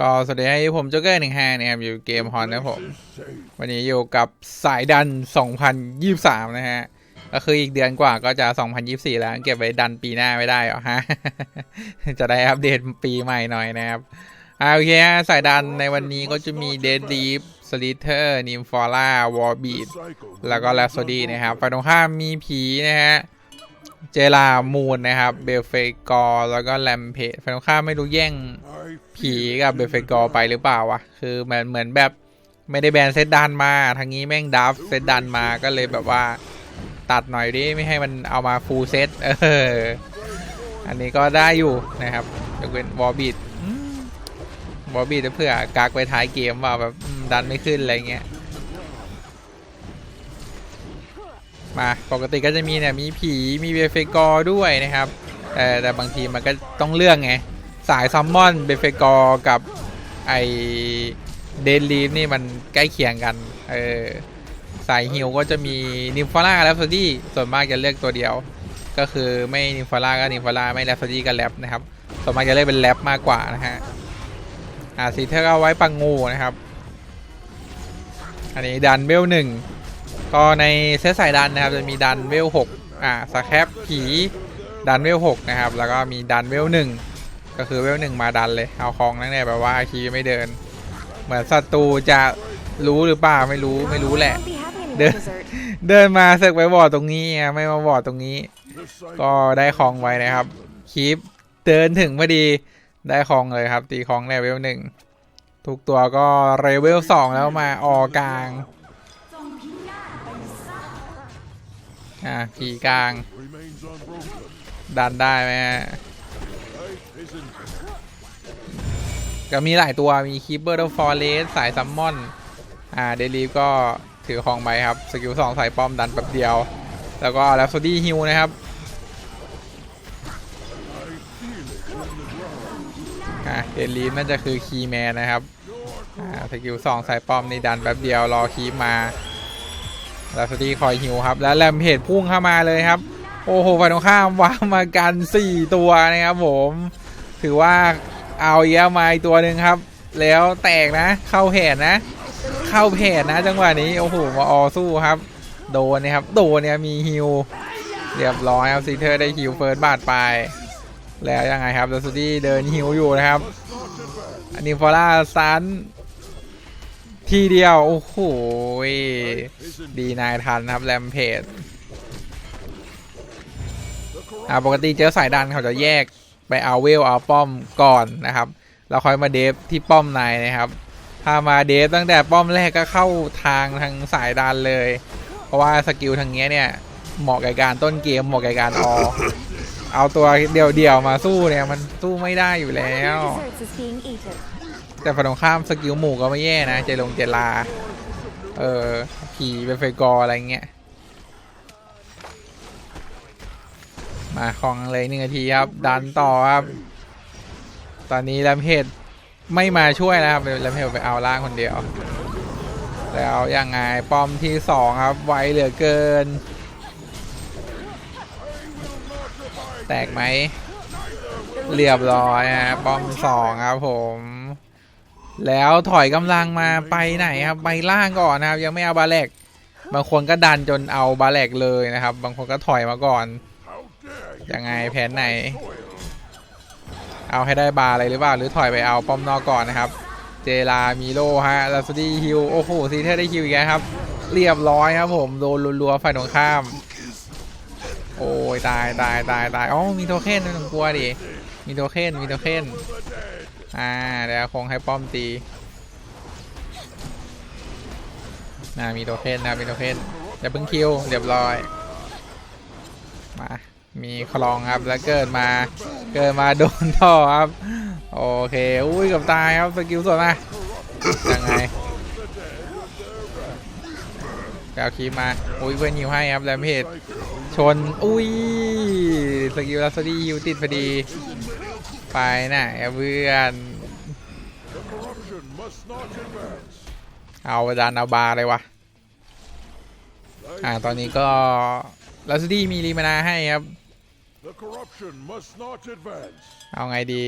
ก็สวัสดีให้ผมโจ๊กเกอร์หนึ่งห้านะครับอยู่เกมฮอนนะผม วันนี้อยู่กับสายดัน 2023 นะฮะ ก็คืออีกเดือนกว่าก็จะ 2024 แล้วเก็บไว้ดันปีหน้าไม่ได้หรอฮะ จะได้อัปเดตปีใหม่หน่อยนะครับอ่าโอเคฮะสายดันในวันนี้ก็จะมีเดดลีฟสลิเทอร์นิมฟอร่าวอร์บีดแล้วก็แลสโซดีนะครับฝั่งตรงข้ามมีผีนะฮะ เจลามูนนะครับ เบลเฟกอร์แล้วก็แลมเพจฝั่งตรงข้าไม่รู้แย่งผีกับเบลเฟกอร์ไปหรือเปล่าวะ คือเหมือนเหมือนแบบไม่ได้แบนเซตดันมา ทางนี้แม่งดับเซตดันมาก็เลยแบบว่าตัดหน่อยดิไม่ให้มันเอามาฟูลเซตเออ อันนี้ก็ได้อยู่นะครับยกเว้นวอร์บิดวอร์บิดเพื่อกักไปท้ายเกมว่าแบบดันไม่ขึ้นอะไรเงี้ย มาปกติก็จะมีเนี่ยมีผีมีเบเฟกอร์ด้วยนะครับ แต่แต่บางทีมันก็ต้องเลือกไง สายซัมมอนเบเฟกอร์กับไอเดนลีฟนี่มันใกล้เคียงกันเออสายฮิวก็จะมีนิมฟาร่าและโซดี้ส่วนมากจะเลือกตัวเดียว ก็คือไม่นิมฟาร่าก็นิมฟาร่าไม่แลปโซดี้ก็แลปนะครับส่วนมากจะเลือกเป็นแลปมากกว่านะฮะอ่าสีเทอร์ก็เอาไว้ปังงูนะครับ อันนี้ดันเวลหนึ่ง ก็ในเซตสายดันนะครับจะมีดันเวลหกอ่าสแครปผีดันเวลหกนะครับ แล้วก็มีดันเวลหนึ่งก็คือเวลหนึ่งมาดันเลย เอาคลองนั่นแหละแบบว่าคีไม่เดิน เหมือนศัตรูจะรู้หรือเปล่าไม่รู้ไม่รู้แหละ เดินเดินมาเสกไปบอดตรงนี้ไม่มาบอดตรงนี้ ก็ได้คลองไว้นะครับคีปเดินถึงพอดีได้คลองเลยครับ ตีคลองเลเวลหนึ่งทุกตัวก็เลเวลสองแล้วมาออกลาง อะผีกลาง ดันได้ไหมฮะก็มีหลายตัวมีคีเบอร์ดฟอร์เรสสายซัมมอน อ่าเดลีฟก็ถือของไปครับ สกิลสองสายป้อมดันแบบเดียว แล้วก็แล้วโซดี้ฮิวนะครับอ่าเดลีฟน่าจะคือคีแมนนะครับอ่าสกิลสองสายป้อมนี่ดันแบบเดียวรอคีมาแล้วโซดี้คอยฮิวครับ แล้วแลมเพจพุ่งเข้ามาเลยครับ โอ้โหฝ่ายตรงข้ามวางมากัน 4 ตัวนะครับผม ถือว่าเอาเยอะมาอีกตัวหนึ่งครับ แล้วแตกนะ เข้าแผ่นนะ เข้าแผ่นนะ จังหวะนี้โอ้โหมาออสู้ครับ โดนนะครับโดนเนี่ยมีฮิวเรียบร้อยครับซีเทอร์ได้ฮิวเฟิร์สบาทไป แล้วยังไงครับดัสตี้เดินฮิวอยู่นะครับอันนี้ฟอร่าซัน ทีเดียว โอ้โห ดีนายทันครับ แรมเพจอ่าปกติเจอสายดันเขาจะแยกไปเอาเวลเอาป้อมก่อนนะครับ แล้วค่อยมาเดฟที่ป้อมในนะครับ ถ้ามาเดฟตั้งแต่ป้อมแรกก็เข้าทางทางสายดันเลย เพราะว่าสกิลทางเนี้ยเนี่ยเหมาะกับการต้นเกมเหมาะกับการออเอาตัวเดี่ยวๆมาสู้เนี่ยมันสู้ไม่ได้อยู่แล้ว แต่ฝั่งตรงข้ามสกิลหมู่ก็ไม่แย่นะเจลงเจลา เออผีเป็นไฟกออะไรเงี้ย มาของเลยหนึ่งนาทีครับ ดันต่อครับ ตอนนี้แรมเพจไม่มาช่วยนะครับแรมเพจไปเอาล่างคนเดียว แล้วยังไงป้อมที่สองครับ ไวเหลือเกิน แตกไหมเรียบร้อยฮะป้อมสองครับผม แล้วถอยกำลังมาไปไหนครับไปล่างก่อนนะครับ ยังไม่เอาบาแลกบางคนก็ดันจนเอาบาแลกเลยนะครับ บางคนก็ถอยมาก่อนยังไงแผนไหน เอาให้ได้บาอะไรหรือเปล่าหรือถอยไปเอาป้อมนอกก่อนนะครับ เจลามีโลฮะลาสตี้ฮิวโอ้โหซีเทอร์ได้ฮิวอีกแล้วครับ เรียบร้อยครับผมโดนรัวๆฝ่ายตรงข้าม โอ้ยตายตายตายตายอ๋อมีโทเค็นไม่ต้องกลัวดิมีโทเค็นมีโทเค็น อ่าเดี๋ยวคงให้ป้อมตีอ่ามีโทเค็นนะมีโทเค็นอย่าเพิ่งคิวเรียบร้อยมามีคลองครับแล้วเกิดมาเกิดมาโดนท่อครับ โอเคอุ้ยกับตายครับสกิลสดมายังไงกาวคีมาอุ้ยเพื่อนยิวให้ครับแรมเพจชนอุ้ยสกิลลัสตี้ยิวติดพอดี ไปไหนอะเพื่อนเอาจานเอาบาเลยวะอ่าตอนนี้ก็ลัสตี้มีรีมานาให้ครับ The corruption must not advance. เอาไงดี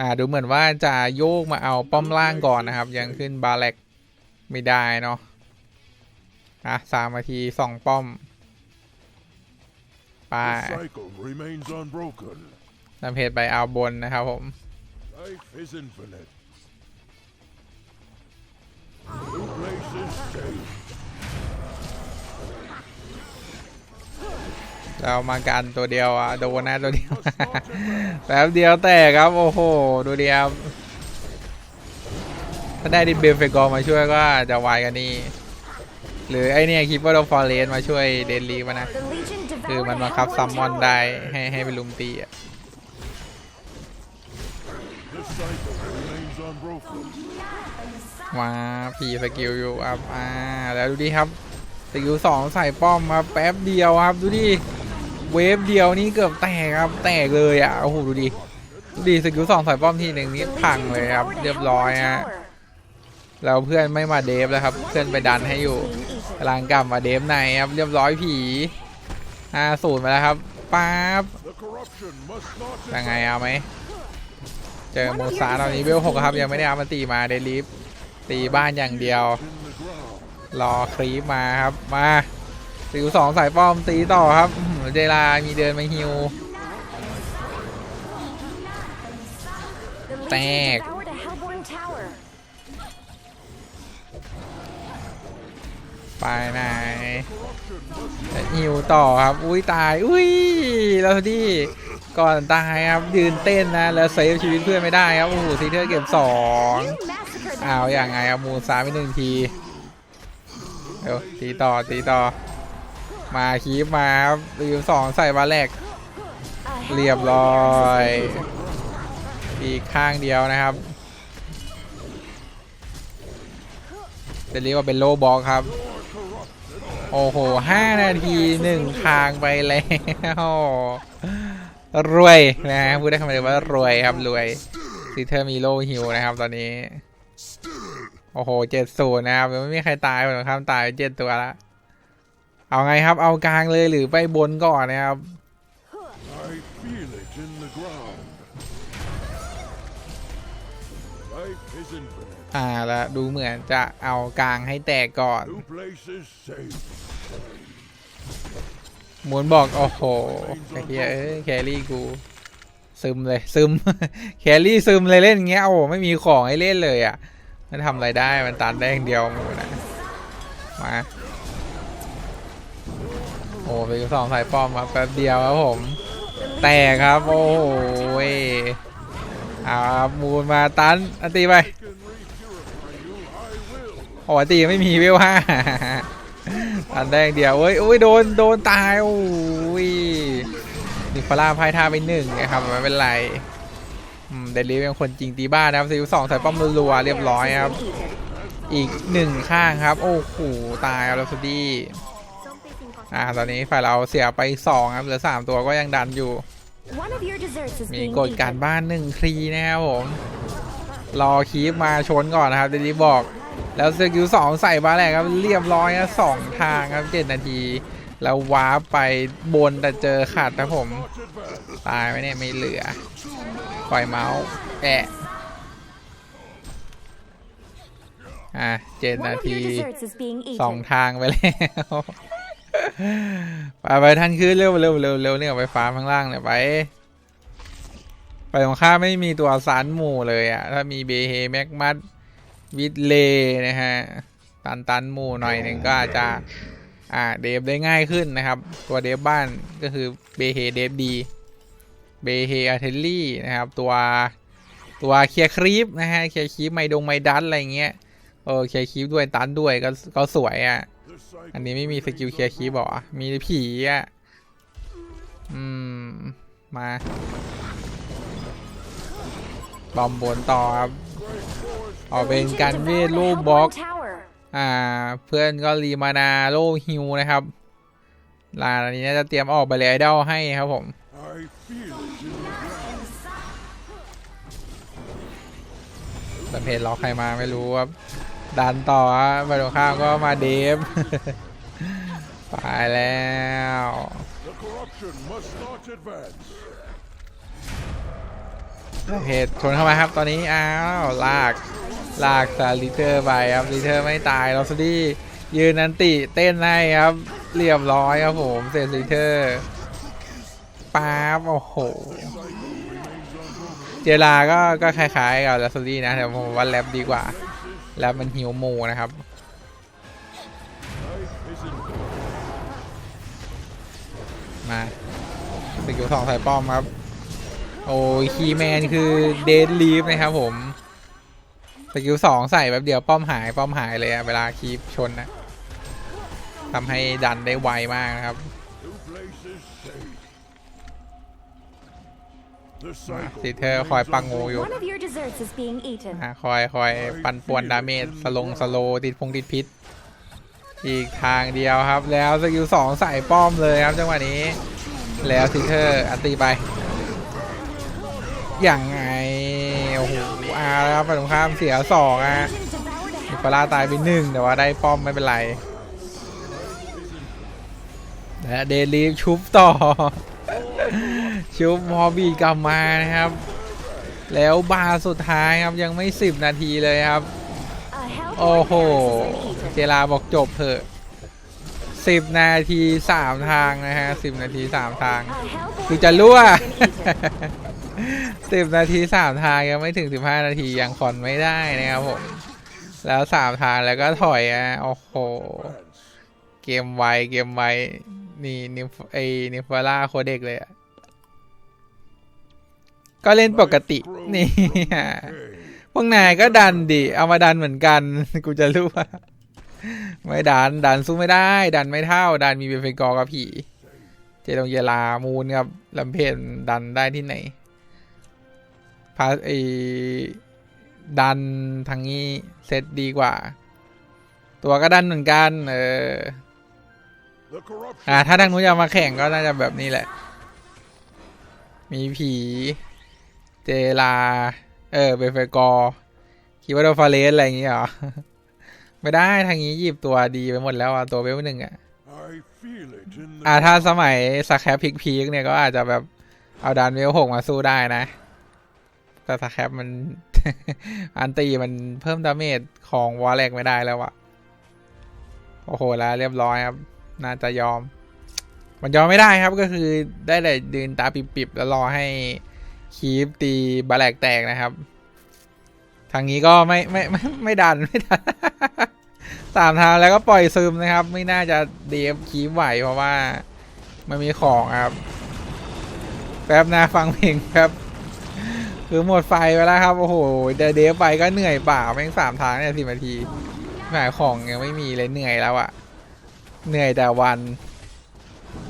อ่าดูเหมือนว่าจะโยกมาเอาป้อมล่างก่อนนะครับ ยังขึ้นบาแลกไม่ได้เนาะอะสามนาทีสองป้อม ไป The cycle remains unbroken. นำเพจไปเอาบนนะครับผม Life is infinite. New place is safe. เรามากันตัวเดียวอะโดนนะตัวเดียวแป๊บเดียวแตกครับ โอ้โห ดูดีครับถ้าได้ดิเบลเฟกอร์มาช่วยก็อาจจะวายกันนี่ หรือไอเนี่ยคิปว่าโดฟอร์เรสมาช่วยเดนลีมานะ The Legion คือมัน a บังคับซัมมอนได้ให้ให้ไปลุมตีอะมาผีสกิลอยู่ครับอ่าแล้วดูดิครับสกิลสองใส่ป้อมมาแป๊บเดียวครับดูดิเวฟเดียวนี่เกือบแตกครับแตกเลยอะโอ้โหดูดิดูดิสกิลสองใส่ป้อมทีหนึ่งนี่พังเลยครับ เรียบร้อยฮะแล้วเพื่อนไม่มาเดฟแล้วครับ เพื่อนไปดันให้อยู่กำลังกลับมาเดฟในครับเรียบร้อยผี ห้าศูนย์มาแล้วครับป๊าบยังไงเอาไหม เจอโมซาตอนนี้เวลหกครับ ยังไม่ได้เอามาตีมาเดลิฟตีบ้านอย่างเดียว รอครีปมาครับ มาสิวสองสายป้อมตีต่อครับ เจลามีเดินมาฮิว The Legion Tag. ไปไหนหิวต่อครับ อุ้ยตาย อุ้ยแล้วที่ก่อนตายครับ ยืนเต้นนะ แล้วเซฟชีวิตเพื่อนไม่ได้ครับ โอ้โหซีเทอร์เก็บสองอ้าวอย่างไงครับมูซาไปหนึ่งทีเดี๋ยวตีต่อตีต่อ มาคีปมาครับรีวสองใส่บาแลกเรียบร้อยอีกข้างเดียวนะครับจะเรียกว่าเป็นโลบอกครับ โอ้โหห้านาทีหนึ่งทางไปแล้วรวยนะพูดได้คำเดียวว่ารวยครับรวยซีเทอร์มีโลฮิวนะครับ ตอนนี้ โอ้โหเจ็ดศูนย์นะครับไม่มีใครตายหรอกครับตายเจ็ดตัวละเอาไงครับเอากลางเลยหรือไปบนก่อนนะครับ อ่าแล้วดูเหมือนจะเอากลางให้แตกก่อน New place is safe. หมุนบอก โอ้โหไอ้เหี้ยเอ้ยแครี่กู ซึมเลยซึม แครี่ซึมเลยเล่นอย่างเงี้ยโอ้โหไม่มีของให้เล่นเลยอะ มันทำอะไรได้มันตันได้อย่างเดียวหมูนะมาโอ้ไปสองสายป้อมมาแป๊บเดียวครับผม แตกครับ โอ้โหยเอาครับมูลมาตันอันตีไป will. โอ้ตีไม่มีเวลห้าอันแดงเดียวเอ้ยอุ้ยโดนโดนตายโอ้ยนิฟาร่าพายท่าไปหนึ่งนะครับไม่เป็นไรเดลิฟเป็นคนจริงตีบ้านนะครับซิลสองใส่ป้อมรัวเรียบร้อยครับ อีกหนึ่งข้างครับ โอ้โหตายแล้วสุดี้อ่าตอนนี้ฝ่ายเราเสียไปสองครับเหลือสามตัวก็ยังดันอยู่ มีกฎการบ้านหนึ่งครีนะครับผมรอคีปมาชนก่อนนะครับเดลิฟบอก แล้วสกิลสองใส่บาแรกครับเรียบร้อยนะสองทางครับเจ็ดนาที แล้ววาร์ปไปบนแต่เจอขาดนะผม Not advance. ตายไหมเนี่ยไม่เหลือ ปล่อยเมาส์แอะอะเจ็ด One นา of ที your desserts is being สอง eaten. ทางไปแล้วไปไปท่านขึ้นเร็วเร็วเร็วเร็วเนี่ยไปฟ้าข้างล่างเนี่ยไป ไปตรงข้ามไม่มีตัวสารหมู่เลยอะถ้ามีเบเฮแม็กมัด วิดเลนะฮะตันตันหมู่หน่อยหนึ่งก็อาจจะอ่าเดฟได้ง่ายขึ้นนะครับ ตัวเดฟบ้านก็คือเบเฮเดฟดีเบเฮอาร์เทลลี่นะครับตัวตัวเคลียร์ครีปนะฮะเคลียร์ครีปไมดงไมดันอะไรเงี้ยเออเคลียร์ครีปด้วยตันด้วยก็ก็สวยอะอันนี้ไม่มีสกิลเคลียร์คีย์บอกมีผีอะอืมมาบอมบนต่อครับ ออกเป็นการเวทโลบล็อก อ่า เพื่อนก็รีมานาโลฮิวนะครับลานอันนี้น่าจะเตรียมออกไปเลยไอดอลให้ครับผม I feel it in the ground. แต่เพจล็อกใครมาไม่รู้ครับดันต่อครับไปตรงข้ามก็มาเดฟไปแล้ว เหตุชนเข้ามาครับตอนนี้อ้าวลากลากซาลิเทอร์ไปครับลิเทอร์ไม่ตายลอสดี้ยืนนันติเต้นให้ครับ เรียบร้อยครับผมเซนลิเทอร์ป๊าบโอ้โหเจลาก็ก็คล้ายๆกับลอสดี้นะแต่ผมว่าแรปดีกว่าแรปมันฮิวโมนะครับมาสกิลสองใส่ป้อมครับ โอ้ยคีแมนคือเดดลีฟนะครับผมสกิลสองใส่แบบเดียวป้อมหายป้อมหายเลยอะเวลาคีปชนนะทำให้ดันได้ไวมากนะครับ Two places safe. The cycle สิเธอคอยปังงูอยู่ One of your desserts is being eaten. อะคอยคอยปันป่วนดาเมจสลงสโลติดพงติดพิษ อีกทางเดียวครับ แล้วสกิลสองใส่ป้อมเลยครับจังหวะนี้ แล้วซิเธอร์อันตีไป อย่างไง โอ้โหอาครับฝั่งตรงข้ามเสียสองอะ Legion devoured a มิฟาร่าตายไปหนึ่งแต่ว่าได้ป้อมไม่เป็นไร และเดลีฟชุบต่อ ชุบมอบีกลับมานะครับ แล้วบาสุดท้ายครับยังไม่สิบนาทีเลยครับ โอ้โห เจลาบอกจบเถอะสิบนาทีสามทางนะฮะสิบนาทีสามทาง คือจะรั่ว สิบนาทีสามทางยังไม่ถึงสิบห้านาทียังคอนไม่ได้นะครับผม แล้วสามทางแล้วก็ถอยอะ โอ้โห เกมไวเกมไวนี่นิฟไอนิฟาร่าโคเด็กเลยอะ ก็เล่นปกตินี่พวกนายก็ดันดิ เอามาดันเหมือนกัน กูจะรู้ว่า ไม่ดัน ดันสู้ไม่ได้ ดันไม่เท่า ดันมีเบฟเฟกอร์กับผี เจตงเยลามูนกับลำเพนดันได้ที่ไหน พาไอดันทางนี้เซตดีกว่า ตัวก็ดันเหมือนกัน เออ The corruption อ่าถ้าทางนู้นจะเอามาแข่งก็น่าจะแบบนี้แหละ มีผี เจลา เออเบฟเฟกอร์คิดว่าโดฟาเลสอะไรอย่างเงี้ยเหรอ ไม่ได้ทางนี้หยิบตัวดีไปหมดแล้วอะ ตัวเวลหนึ่งอะ I feel it in อ่า the ถ้าสมัยสแคปพิกพีกเนี่ยก็อาจจะแบบเอาดานเวลหกมาสู้ได้นะ แต่สแคปมัน อันตีมันเพิ่มดาเมจของวอลแลกไม่ได้แล้วอะโอ้โหแล้วเรียบร้อยครับ น่าจะยอม มันยอมไม่ได้ครับก็คือได้แต่ดืนตาปิบๆแล้วรอให้คีปตีบาแลกแตกนะครับ ทางนี้ก็ไม่ไม่ไม่ไม่ดันไม่ดันสามทางแล้วก็ปล่อยซึมนะครับ ไม่น่าจะเดฟคีปไหวเพราะว่ามันมีของครับ แป๊บนะฟังเพลงครับ คือหมดไฟไปแล้วครับ โอ้โหเดยวเดฟไปก็เหนื่อยเปล่าแม่งสามทางเนี่ยสิบนาทีหมายของยังไม่มีเลยเหนื่อยแล้วอะเหนื่อยแต่วัน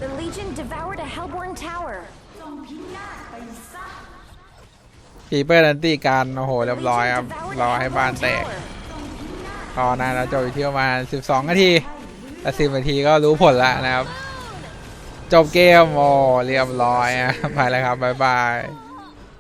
The Legion devoured a hellborn tower. ปีเปอร์นันตีการโอ้โหเรียบร้อย Legion ครับ devoured ร a อให้บ้าน hellborn แตก tower. พอนานแล้วจบอยู่ที่ประมาณ 12 นาทีแต่10นาทีก็รู้ผลแล้วนะครับ จบเกมโอ้เรียบร้อยอะไปแล้วครับบ๊ายบาย